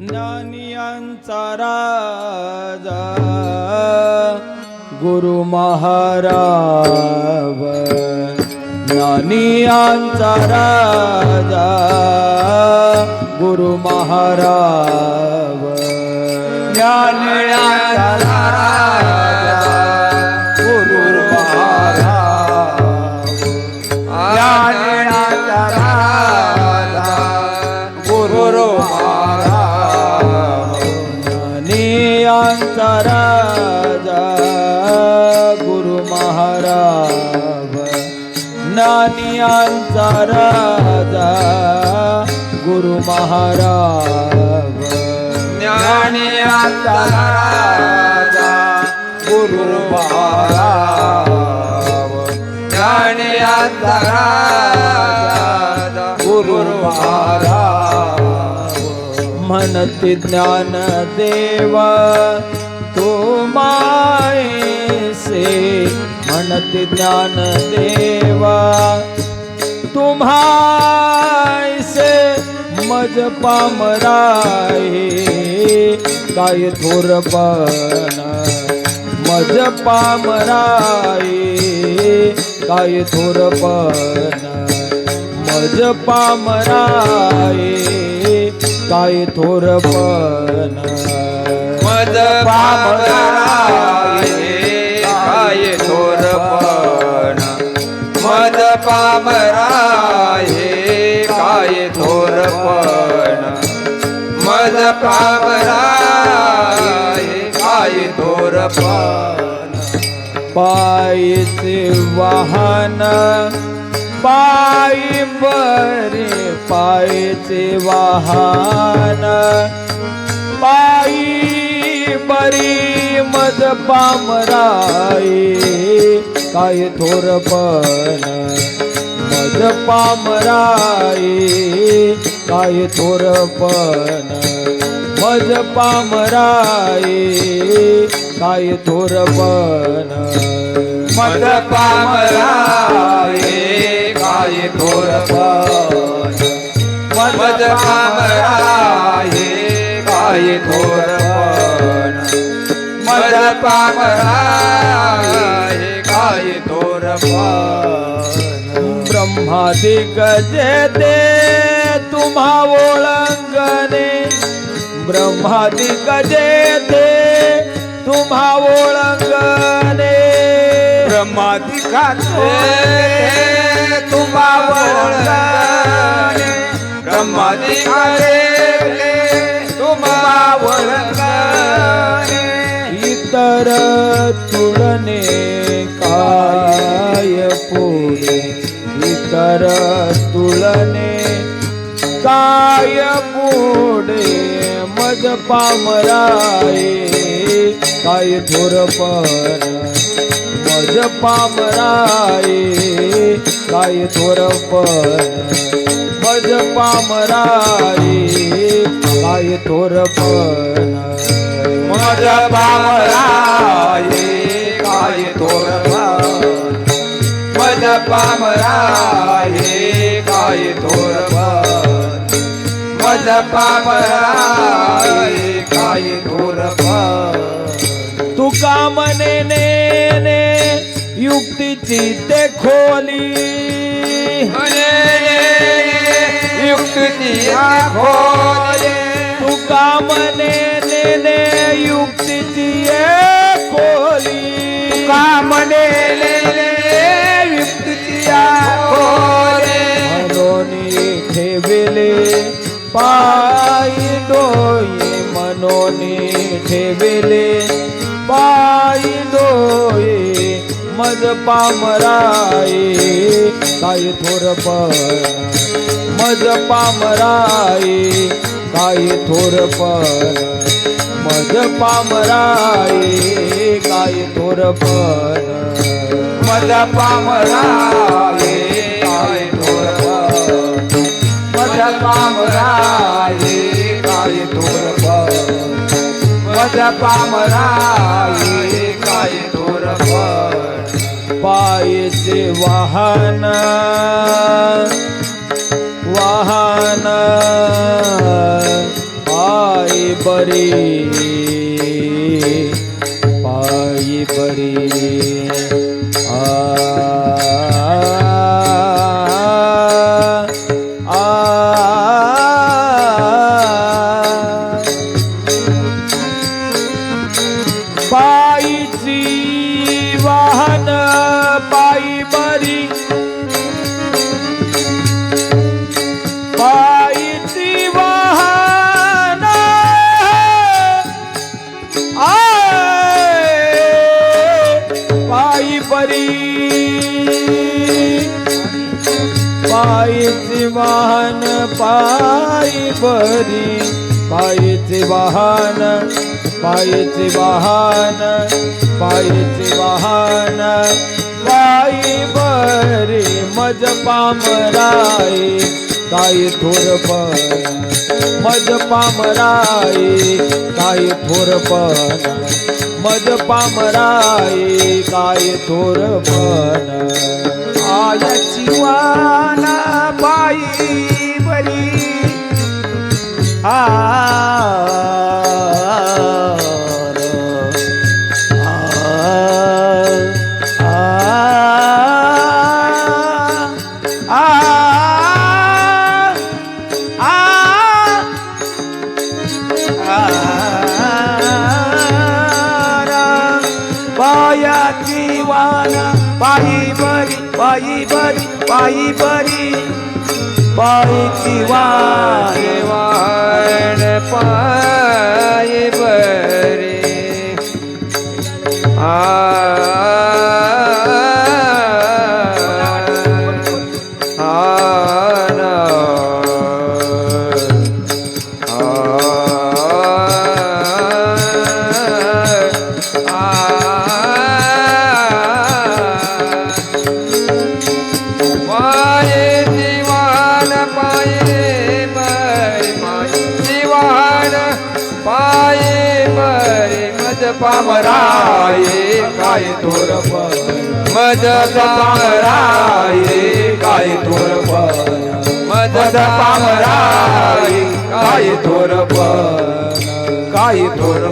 ज्ञानियांचा राजा गुरु महाराज ज्ञानियांचा राजा गुरु महाराज ज्ञान ज्ञानियांचा राजा गुरु महाराज. ज्ञानियांचा राजा गुरु महाराज. ज्ञानियांचा राजा गुरु महाराज. म्हणते ज्ञान देवा तो मायसे म्हणते ज्ञान देवा तुम्हायसे मज पामराये काय थोरपण मज पामराये काय थोरपण मज पामराये काय थोरपण मद पामराये मद पामराये काय थोरपण मद पामराये काय थोरपण पायचे वाहन पायी बरे पायचे वाहन. पायी बरी मज पामराये काय थोरपण मज पामराये काय थोरपण मज पामराये काय थोरपण मज पामराये काय थोरपण पराये काय तोर ब्रह्मादिगजे ते तुम्हा ओळंगणे. ब्रह्मादिगजे ते तुम्हा ओळंगणे. ब्रह्मादिका तुझे इतर तुलने काय पुढे मज पामराये काय थोर पर मज पामराये काय थोर पर मज पामराये काय थोर पर मज पामराये. पद पामरा हे काय थोर पद पामरा हे काय थोर तुका मने ने युक्तीची ते खोली. युक्तीची खोली. तुका मने ने युक्तीची खोली. तुका मने ठेवेले पायी डोये मज पामराये काय थोरपण मज पामराये काय थोरपण मज पामराये काय थोरपण मज पामराये काय थोरपण मज पामराये काय थोरपण मद पामराये काय थोरपण पायचे वाहन वाहन पाय बरी पायी बरी आ आ बारी पायीची वाहन. आय पायी बरी पायीचे वाहन पायी पायीचे वाहन पायीचे वाहन पायीचे वाहन. पायी बरी मज पामराई थोर थोरपण मज पामराई थोर थोरपण मज पामराई काही थोरपण आयाची वाना बाई बरी आ वाना पायी बरी पायी बरी पायी बरी पायी जीवान वाण पायी बरी आ पामराये काय तोर मज पामराये काय थोर मज पामराये काय थोर काय तोर